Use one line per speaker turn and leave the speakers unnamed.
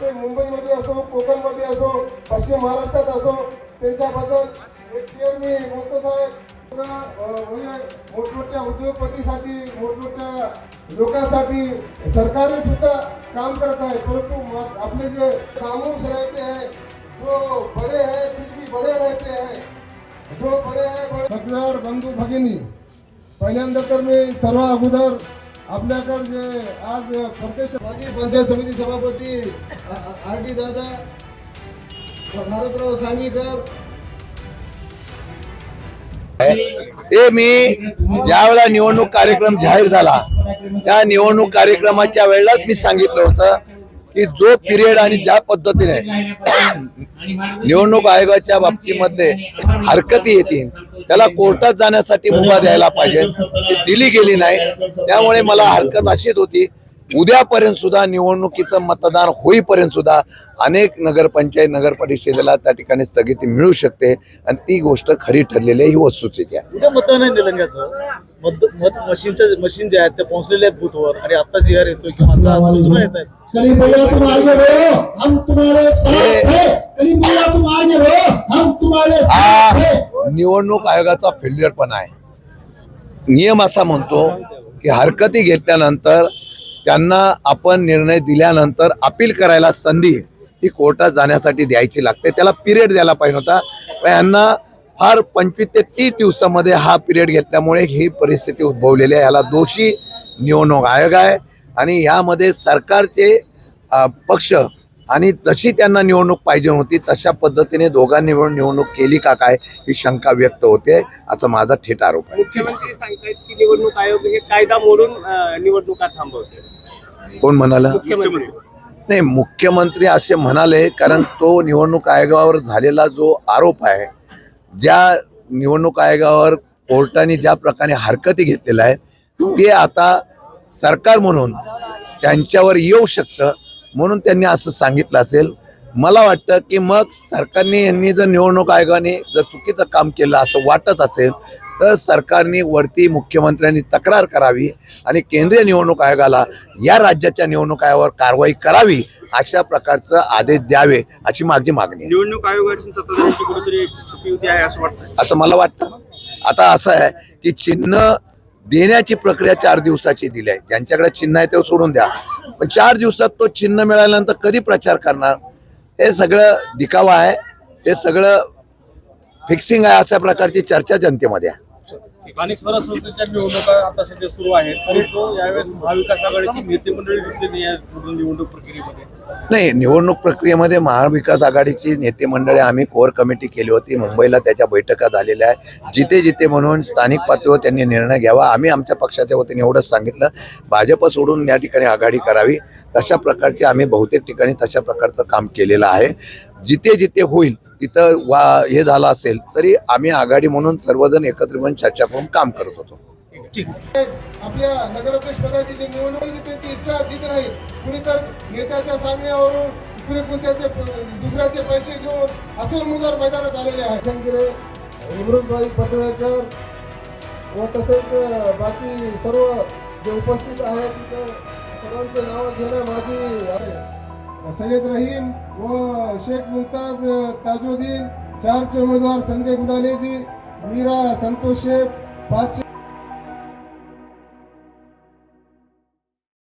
ते मुंबईमध्ये असो कोकणमध्ये असो पश्चिम महाराष्ट्रात असो त्यांच्याबद्दल एक शेअर मी बोलतो साहेब. म्हणजे मोठमोठ्या उद्योगपतीसाठी मोठमोठ्या लोकांसाठी सरकारी सुद्धा काम करत आहे. परंतु आपले जे कामूस राहते आहे जो बड़े आहे फिर बड़े राहते आहे जो बड़े आहे बड़े बंधू भगिनी पहिल्यांदा तर मी सर्व अगोदर आपल्याकडे जे आज प्रत्यक्ष माजी पंचायत समिती सभापती आर डी दादा भारतराव सांगीकर.
हे मी ज्यावेळेला निवडणूक कार्यक्रम जाहीर झाला त्या निवडणूक कार्यक्रमाच्या वेळेलाच मी सांगितलं होतं की जो पिरियड आणि ज्या पद्धतीने निवडणूक आयोगाच्या बाबतीमधले हरकती येतील त्याला कोर्टात जाण्यासाठी मुभा द्यायला पाहिजे ती दिली गेली नाही त्यामुळे मला हरकत अशीच होती उद्यापर्यंत सुद्धा निवडणुकीचं मतदान होईपर्यंत सुद्धा अनेक नगरपंचायत नगर परिषदेला त्या ठिकाणी स्थगिती मिळू शकते आणि ती गोष्ट खरी ठरलेली आहे ही वस्तुस्थिती आहे.
उद्या मतदान आहे निलंग्याचं? मत मत मशीनचं मशीन जे आहेत ते पोहोचलेले आहेत बूथवर आणि आता जी आर येतोय किंवा आता सूचना येत आहेत.
कलीम भैया तुम आगे बढ़ो हम तुम्हारे साथ हैं। कलीम भैया तुम आगे बढ़ो हम तुम्हारे साथ हैं।
निवडणूक आयोगाचा फेल्युअर पण आहे. नियम असा म्हणतो की हरकती घेतल्यानंतर त्यांना आपण निर्णय दिल्यानंतर अपील करायला संधी ही कोर्टात जाण्यासाठी द्यायची लागते. त्याला पिरियड द्यायला पाहिजे होता. पण यांना फार पंचवीस ते तीस दिवसामध्ये हा पिरियड घेतल्यामुळे ही परिस्थिती उद्भवलेली आहे. याला दोषी निवडणूक आयोग आहे. आणि यामध्ये सरकारचे पक्ष आणि जशी त्यांना निवडणूक पाहिजे होती तशा पद्धतीने दोघांनी मिळून निवडणूक केली का काय ही शंका व्यक्त होते असा माझा थेट आरोप आहे.
मुख्यमंत्री सांगतायत की निवडणूक आयोग हे कायदा मोडून निवडणुका थांबवते.
कोण म्हणाला? नाही मुख्यमंत्री असे म्हणाले कारण तो निवडणूक आयोगावर झालेला जो आरोप आहे ज्या निवडणूक आयोगावर कोर्टाने ज्या प्रकारे हरकती घेतलेल्या आहे ते आता सरकार म्हणून त्यांच्यावर येऊ शकतं म्हणून त्यांनी असं सांगितलं असेल. मला वाटतं की मग सरकारने यांनी जर निवडणूक आयोगाने जर चुकीचं काम केलं असं वाटत असेल तर सरकारने वरती मुख्यमंत्र्यांनी तक्रार करावी आणि केंद्रीय निवडणूक आयोगाला या राज्याच्या निवडणूक आयोगावर कारवाई करावी अशा प्रकारचं आदेश द्यावे अशी माझी मागणी
निवडणूक आयोगाची असं
मला वाटतं. आता असं आहे की चिन्ह देण्याची प्रक्रिया चार दिवसाची दिली आहे. ज्यांच्याकडे चिन्ह आहे ते सोडून द्या. पण चार दिवसात तो चिन्ह मिळाल्यानंतर कधी प्रचार करणार? हे सगळं दिखावा आहे. हे सगळं फिक्सिंग आहे अशा प्रकारची चर्चा जनतेमध्ये आहे.
स्थानिक स्वराज्य संस्थेच्या निवडणुका आता सध्या सुरू आहेत. यावेळेस महाविकास आघाडीची नेते मंडळी दिसली नाही निवडणूक प्रक्रियेमध्ये.
नाही निवडणूक प्रक्रियेमध्ये महाविकास आघाडीची नेते मंडळे आम्ही कोर कमिटी केली होती. मुंबईला त्याच्या बैठका झालेल्या आहे जिथे जिथे म्हणून स्थानिक पातळीवर त्यांनी निर्णय घ्यावा आम्ही आमच्या पक्षाच्या वतीने एवढंच सांगितलं. भाजप सोडून या ठिकाणी आघाडी करावी. तशा प्रकारचे आम्ही बहुतेक ठिकाणी तशा प्रकारचं काम केलेलं आहे. जिथे जिथे होईल तिथं वा हे झालं असेल तरी आम्ही आघाडी म्हणून सर्वजण एकत्र म्हणून चर्चा करून काम करत होतो.
आपल्या नगराध्यक्ष पदाची जी निवडणूक त्यांची इच्छा राहील. कुणी तर नेत्याच्या सांगण्यावरून कुणी कोणत्याचे दुसऱ्याचे पैसे घेऊन असे उमेदवार मैदानात आलेले आहेत धनगिरे अमृतभाई पटवेकर व तसेच बाकी सर्व जे उपस्थित आहेत तिथं सर्वांचे नाव घेणं माझी. सय्यद रहीम व शेख मुमताज ताजुद्दीन चारचे उमेदवार संजय गुडानेजी मीरा संतोष शेख पाचशे